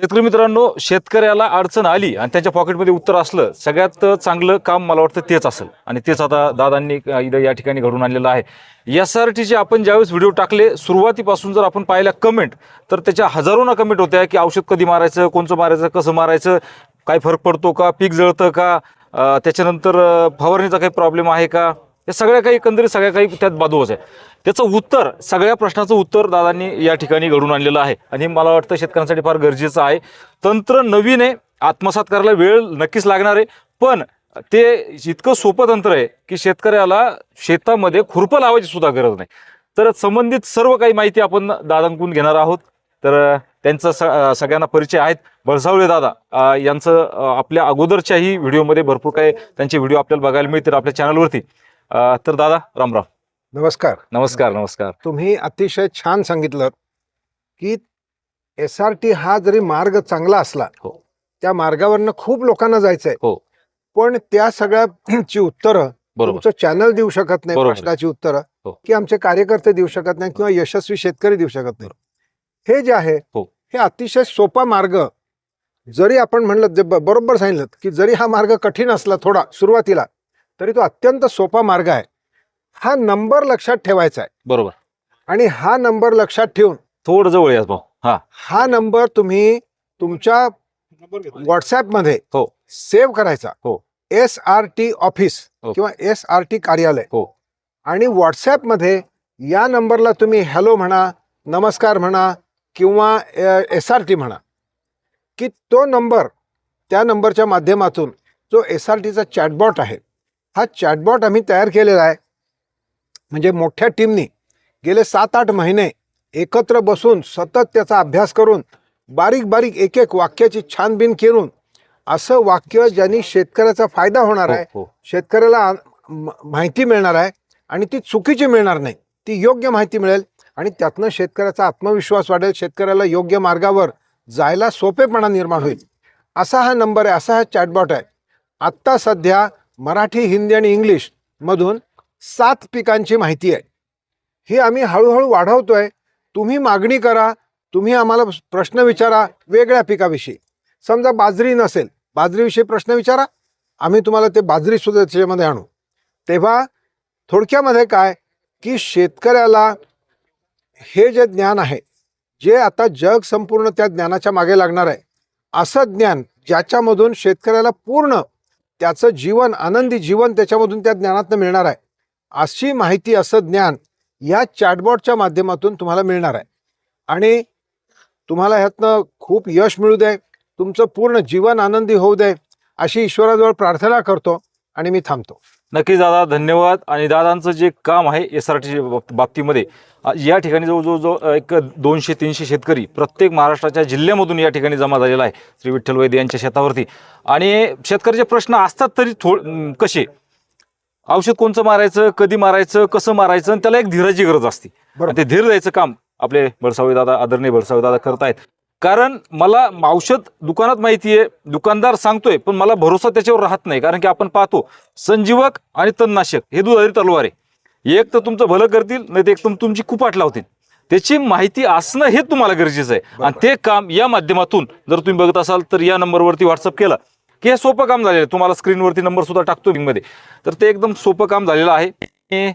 शेतकरी मित्रांनो शेतकऱ्याला अडचण आली आणि त्यांच्या पॉकेटमध्ये उत्तर असलं सगळ्यात चांगलं काम मला वाटतं तेच असेल. आणि तेच आता दादांनी इथं या ठिकाणी घडून आणलेलं आहे. एस आर टीचे आपण ज्यावेळेस व्हिडिओ टाकले सुरुवातीपासून जर आपण पाहिल्या कमेंट तर त्याच्या हजारोना कमेंट होत्या की औषध कधी मारायचं कोणचं मारायचं कसं मारायचं काय फरक पडतो का पीक जळतं का त्याच्यानंतर फवारणीचा काही प्रॉब्लेम आहे का? या सगळ्या काही एकंदरीत सगळ्या काही त्यात बाजूच आहे. त्याचं उत्तर सगळ्या प्रश्नाचं उत्तर दादांनी या ठिकाणी घडून आणलेलं आहे. आणि मला वाटतं शेतकऱ्यांसाठी फार गरजेचं आहे. तंत्र नवीन आहे. आत्मसात करायला वेळ नक्कीच लागणार आहे. पण ते इतकं सोपं तंत्र आहे की शेतकऱ्याला शेतामध्ये खुरपं लावायची सुद्धा गरज नाही. तर संबंधित सर्व काही माहिती आपण दादांकडून घेणार आहोत. तर त्यांचा स सगळ्यांना परिचय आहेत. बळसावळे दादा यांचं आपल्या अगोदरच्याही व्हिडिओमध्ये भरपूर काही त्यांचे व्हिडिओ आपल्याला बघायला मिळतील आपल्या चॅनलवरती अं, तर दादा रामराम नमस्कार नमस्कार नमस्कार तुम्ही अतिशय छान सांगितलं की एस आर टी हा जरी मार्ग चांगला असला हो. त्या मार्गावरनं खूप लोकांना जायचंय हो. पण त्या सगळ्याची उत्तरं बरोबर तुमचं चॅनल देऊ शकत नाही बरोबर. प्रश्नाची उत्तरं हो. की आमचे कार्यकर्ते देऊ शकत नाही किंवा यशस्वी शेतकरी देऊ शकत नाही हे जे आहे हो. हे अतिशय सोपा मार्ग जरी आपण म्हणलं जे ब- बरोबर सांगितलं की जरी हा मार्ग कठीण असला थोडा सुरुवातीला तरी तो अत्यंत सोपा मार्ग आहे हा नंबर लक्षात ठेवायचा आहे बरोबर आणि हा नंबर लक्षात ठेवून थोडं जवळ या भाऊ हा हा नंबर तुम्ही तुमच्या व्हॉट्सॲपमध्ये हो. सेव्ह करायचा हो. एस आर टी ऑफिस हो. किंवा एस आर टी कार्यालय हो. आणि व्हॉट्सॲपमध्ये या नंबरला तुम्ही हॅलो म्हणा नमस्कार म्हणा किंवा एस आर टी म्हणा की तो नंबर त्या नंबरच्या माध्यमातून जो एस आर टीचा चॅटबॉट आहे हा चॅटबॉट आम्ही तयार केलेला आहे. म्हणजे मोठ्या टीमनी गेले सात आठ महिने एकत्र बसून सतत त्याचा अभ्यास करून बारीक बारीक एक एक वाक्याची छानबीन करून असं वाक्य ज्यांनी शेतकऱ्याचा फायदा होणार आहे हो, हो. शेतकऱ्याला माहिती मिळणार आहे आणि ती चुकीची मिळणार नाही. ती योग्य माहिती मिळेल आणि त्यातनं शेतकऱ्याचा आत्मविश्वास वाढेल शेतकऱ्याला योग्य मार्गावर जायला सोपेपणा निर्माण होईल. असा हा नंबर आहे असा हा चॅटबॉट आहे. आत्ता सध्या मराठी हिंदी आणि इंग्लिश मधून सात पिकांची माहिती आहे. ही आम्ही हळूहळू वाढवतोय. तुम्ही मागणी करा. तुम्ही आम्हाला प्रश्न विचारा वेगळ्या पिकाविषयी. समजा बाजरी नसेल बाजरीविषयी प्रश्न विचारा. आम्ही तुम्हाला ते बाजरीसुद्धा त्याच्यामध्ये आणू. तेव्हा थोडक्यामध्ये काय? की शेतकऱ्याला हे जे ज्ञान आहे जे आता जग संपूर्ण त्या ज्ञानाच्या मागे लागणार आहे असं ज्ञान ज्याच्यामधून शेतकऱ्याला पूर्ण त्याचं जीवन आनंदी जीवन त्याच्यामधून त्या ज्ञानातनं मिळणार आहे. अशी माहिती असं ज्ञान या चॅटबॉटच्या माध्यमातून तुम्हाला मिळणार आहे. आणि तुम्हाला ह्यातनं खूप यश मिळू दे तुमचं पूर्ण जीवन आनंदी होऊ दे अशी ईश्वराजवळ प्रार्थना करतो आणि मी थांबतो. नक्कीच दादा धन्यवाद. आणि दादांचं जे काम आहे एस आर टी बाबतीमध्ये या ठिकाणी जवळजवळ जो एक दोनशे तीनशे शेतकरी प्रत्येक महाराष्ट्राच्या जिल्ह्यामधून या ठिकाणी जमा झालेला आहे. श्री विठ्ठल वैद्य यांच्या शेतावरती. आणि शेतकऱ्याचे प्रश्न असतात तरी थोड कसे? औषध कोणचं मारायचं कधी मारायचं कसं मारायचं आणि त्याला एक धीराची गरज असते. ते धीर द्यायचं काम आपले बडसावळे दादा आदरणीय बडसावळे दादा करतायत. कारण मला औषध दुकानात माहिती आहे दुकानदार सांगतोय पण मला भरोसा त्याच्यावर राहत नाही कारण की आपण पाहतो संजीवक आणि तणनाशक हे दुधारी तलवार आहे. एक तर तुमचं भलं करतील नाही तर एक तर तुमची कुपाट लावतील. त्याची माहिती असणं हे तुम्हाला गरजेचं आहे. आणि ते काम या माध्यमातून जर तुम्ही बघत असाल तर या नंबरवरती व्हॉट्सअप केला. की हे सोपं काम झालेलं आहे. तुम्हाला स्क्रीनवरती नंबर सुद्धा टाकतो मध्ये. तर ते एकदम सोपं काम झालेलं आहे.